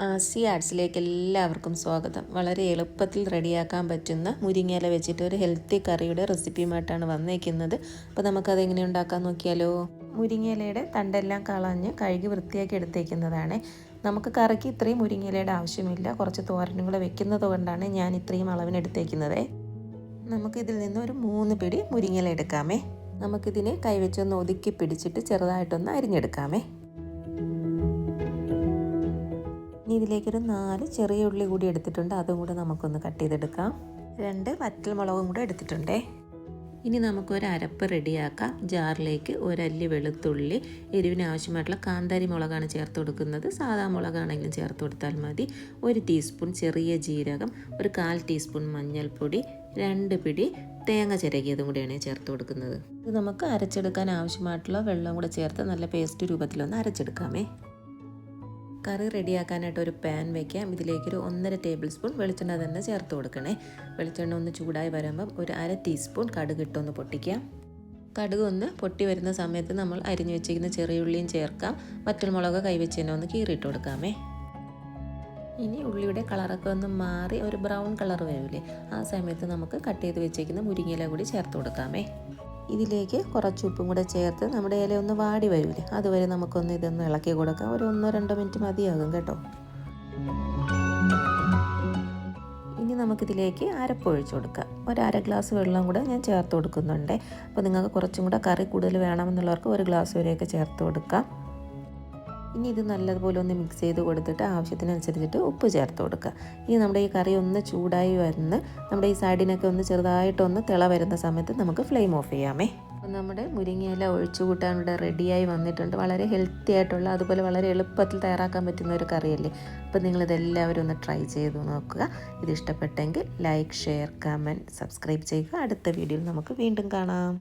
ആസി ആർട്സിലേക്ക് എല്ലാവർക്കും സ്വാഗതം. വളരെ എളുപ്പത്തിൽ റെഡിയാക്കാൻ പറ്റുന്ന മുരിങ്ങയില വെച്ചിട്ട് ഒരു ഹെൽത്തി കറിയുടെ റെസിപ്പിയുമായിട്ടാണ് വന്നേക്കുന്നത്. അപ്പോൾ നമുക്കത് എങ്ങനെ ഉണ്ടാക്കാൻ നോക്കിയാലോ? മുരിങ്ങയിലയുടെ തണ്ടെല്ലാം കളഞ്ഞ് കഴുകി വൃത്തിയാക്കി എടുത്തേക്കുന്നതാണ്. നമുക്ക് കറിക്ക് ഇത്രയും മുരിങ്ങയിലയുടെ ആവശ്യമില്ല. കുറച്ച് തോരനും കൂടെ വെക്കുന്നത് കൊണ്ടാണ് ഞാൻ ഇത്രയും അളവിനെടുത്തേക്കുന്നത് നമുക്കിതിൽ നിന്ന് ഒരു മൂന്ന് പിടി മുരിങ്ങയില എടുക്കാമേ. നമുക്കിതിനെ കൈവച്ചൊന്ന് ഒതുക്കി പിടിച്ചിട്ട് ചെറുതായിട്ടൊന്ന് അരിഞ്ഞെടുക്കാമേ. ഇതിലേക്കൊരു നാല് ചെറിയ ഉള്ളി കൂടി എടുത്തിട്ടുണ്ട്. അതും കൂടെ നമുക്കൊന്ന് കട്ട് ചെയ്തെടുക്കാം. രണ്ട് വറ്റൽ മുളകും കൂടെ എടുത്തിട്ടുണ്ടേ. ഇനി നമുക്കൊരു അരപ്പ് റെഡിയാക്കാം. ജാറിലേക്ക് ഒരല്ലി വെളുത്തുള്ളി എരിവിന് ആവശ്യമായിട്ടുള്ള കാന്താരി മുളകാണ് ചേർത്ത് കൊടുക്കുന്നത്. സാധാ മുളകാണെങ്കിലും ചേർത്ത് കൊടുത്താൽ മതി. ഒരു ടീസ്പൂൺ ചെറിയ ജീരകം ഒരു കാൽ ടീസ്പൂൺ മഞ്ഞൾപ്പൊടി രണ്ട് പിടി തേങ്ങ ചിരകിയതും കൂടിയാണ് ചേർത്ത് കൊടുക്കുന്നത്. ഇത് നമുക്ക് അരച്ചെടുക്കാൻ ആവശ്യമായിട്ടുള്ള വെള്ളം കൂടെ ചേർത്ത് നല്ല പേസ്റ്റ് രൂപത്തിലൊന്ന് അരച്ചെടുക്കാമേ. കറി റെഡിയാക്കാനായിട്ട് ഒരു പാൻ വയ്ക്കാം ഇതിലേക്കൊരു ഒന്നര ടേബിൾ സ്പൂൺ വെളിച്ചെണ്ണ തന്നെ ചേർത്ത് കൊടുക്കണേ. വെളിച്ചെണ്ണ ഒന്ന് ചൂടായി വരുമ്പം ഒരു അര ടീസ്പൂൺ കടുക് ഇട്ടൊന്ന് പൊട്ടിക്കാം. കടുക് ഒന്ന് പൊട്ടി വരുന്ന സമയത്ത് നമ്മൾ അരിഞ്ഞു വെച്ചിരിക്കുന്ന ചെറിയുള്ളിയും ചേർക്കാം. വറ്റൽമുളക് കൈവച്ച് തന്നെ ഒന്ന് കീറിയിട്ട് കൊടുക്കാമേ. ഇനി ഉള്ളിയുടെ കളറൊക്കെ ഒന്ന് മാറി ഒരു ബ്രൗൺ കളർ വരില്ലേ ആ സമയത്ത് നമുക്ക് കട്ട് ചെയ്ത് വെച്ചേക്കുന്ന മുരിങ്ങയില കൂടി ചേർത്ത് കൊടുക്കാമേ. ഇതിലേക്ക് കുറച്ച് ഉപ്പും കൂടെ ചേർത്ത് നമ്മുടെ ഇല ഒന്ന് വാടി വരില്ലേ അതുവരെ നമുക്കൊന്ന് ഇതൊന്ന് ഇളക്കി കൊടുക്കാം. ഒരു ഒന്നോ രണ്ടോ മിനിറ്റ് മതിയാകും കേട്ടോ. ഇനി നമുക്കിതിലേക്ക് അരപ്പൊഴിച്ച് കൊടുക്കാം. ഒരു അര ഗ്ലാസ് വെള്ളം കൂടെ ഞാൻ ചേർത്ത് കൊടുക്കുന്നുണ്ട്. അപ്പോൾ നിങ്ങൾക്ക് കുറച്ചും കൂടെ കറി കൂടുതൽ വേണമെന്നുള്ളവർക്ക് ഒരു ഗ്ലാസ് വരെയൊക്കെ ചേർത്ത് കൊടുക്കാം. ഇനി ഇത് നല്ലതുപോലെ ഒന്ന് മിക്സ് ചെയ്ത് കൊടുത്തിട്ട് ആവശ്യത്തിനനുസരിച്ചിട്ട് ഉപ്പ് ചേർത്ത് കൊടുക്കുക. ഇനി നമ്മുടെ ഈ കറി ഒന്ന് ചൂടായി വരുന്ന നമ്മുടെ ഈ സൈഡിനൊക്കെ ഒന്ന് ചെറുതായിട്ടൊന്ന് തിള വരുന്ന സമയത്ത് നമുക്ക് ഫ്ലെയിം ഓഫ് ചെയ്യാമേ. അപ്പോൾ നമ്മുടെ മുരിങ്ങയില ഒഴിച്ചു കൂട്ടാൻ ഇവിടെ റെഡിയായി വന്നിട്ടുണ്ട്. വളരെ ഹെൽത്തി ആയിട്ടുള്ള അതുപോലെ വളരെ എളുപ്പത്തിൽ തയ്യാറാക്കാൻ പറ്റുന്ന ഒരു കറിയല്ലേ? അപ്പോൾ നിങ്ങളിതെല്ലാവരും ഒന്ന് ട്രൈ ചെയ്ത് നോക്കുക. ഇത് ഇഷ്ടപ്പെട്ടെങ്കിൽ ലൈക്ക് ഷെയർ കമന്റ് സബ്സ്ക്രൈബ് ചെയ്യുക. അടുത്ത വീഡിയോയിൽ നമുക്ക് വീണ്ടും കാണാം.